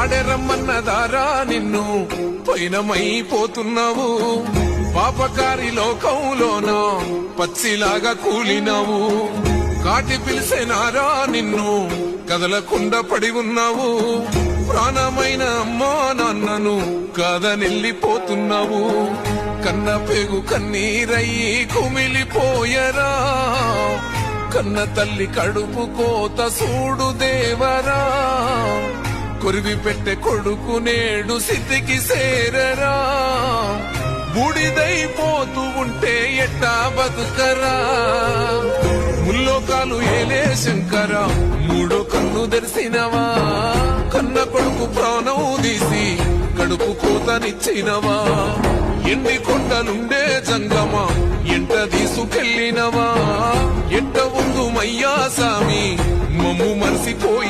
వాడెరమ్మన్నదారా నిన్ను పైనమైపోతున్నావు. పాపకారి లోకంలోన పచ్చిలాగా కూలినావు. కాటి పిలిసేనారా నిన్ను కదలకుండా పడి ఉన్నావు. ప్రాణమైన అమ్మా నాన్నను కాదనెళ్ళిపోతున్నావు కన్న పేగు కన్నీరయ్యి కుమిలిపోయరా. కన్న తల్లి కడుపు కోత సూడు దేవరా. కొరివి పెట్టె కొడుకు నేడు సేరరా బూడిదైపోతూ ఉంటే ఎట్టా బతుకరా? ముల్లోకాలు ఏలే శంకర మూడో కన్ను తెరిసినవా కన్న కొడుకు ప్రాణం తీసి కడుపు కూతనిచ్చినవా? ఎన్ని కొండలుండే జంగమా ఎంట తీసుకెళ్ళినవా? ఎంట ఉందు మయ్యా సామి మమ్ము మరిసిపోయి